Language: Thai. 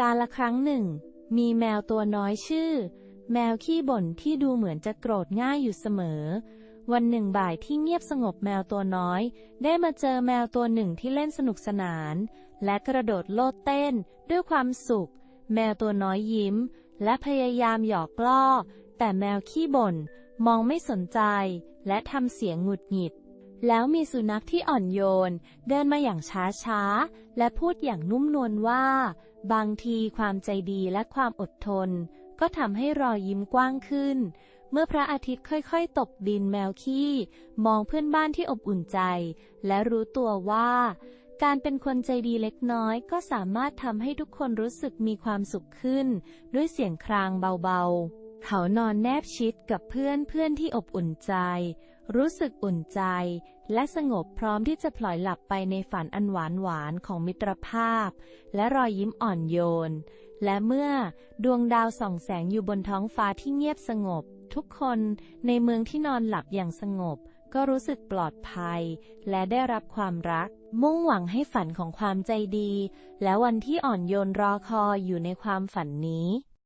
การละครั้งหนึ่ง มีแมวตัวน้อยชื่อ แมวขี้บ่นที่ดูเหมือนจะโกรธง่ายอยู่เสมอ วันหนึ่งบ่ายที่เงียบสงบแมวตัวน้อย ได้มาเจอแมวตัวหนึ่งที่เล่นสนุกสนาน และกระโดดโลดเต้น ด้วยความสุข แมวตัวน้อยยิ้ม และพยายามหยอกล้อ แต่แมวขี้บ่นมองไม่สนใจ และทำเสียงหงุดหงิด แล้วมีสุนัขที่อ่อนโยน เดินมาอย่างช้าๆ และพูดอย่างนุ่มนวลว่า บางทีความใจดีและความอดทน ก็ทำให้รอยยิ้มกว้างขึ้น เมื่อพระอาทิตย์ค่อยๆ ตกดินแมวขี้ มองเพื่อนบ้านที่อบอุ่นใจ และรู้ตัวว่า การเป็นคนใจดีเล็กน้อย ก็สามารถทำให้ทุกคนรู้สึกมีความสุขขึ้น ด้วยเสียงครางเบาๆ เขานอนแนบชิดกับเพื่อนเพื่อนที่อบอุ่นใจ รู้สึกอุ่นใจ และสงบพร้อมที่จะพลอยหลับไปในฝันอันหวานหวานของมิตรภาพ และรอยยิ้มอ่อนโยน และเมื่อดวงดาวส่องแสงอยู่บนท้องฟ้าที่เงียบสงบ ทุกคนในเมืองที่นอนหลับอย่างสงบ ก็รู้สึกปลอดภัย และได้รับความรัก มุ่งหวังให้ฝันของความใจดี และวันที่อ่อนโยนรอคอยอยู่ในความฝันนี้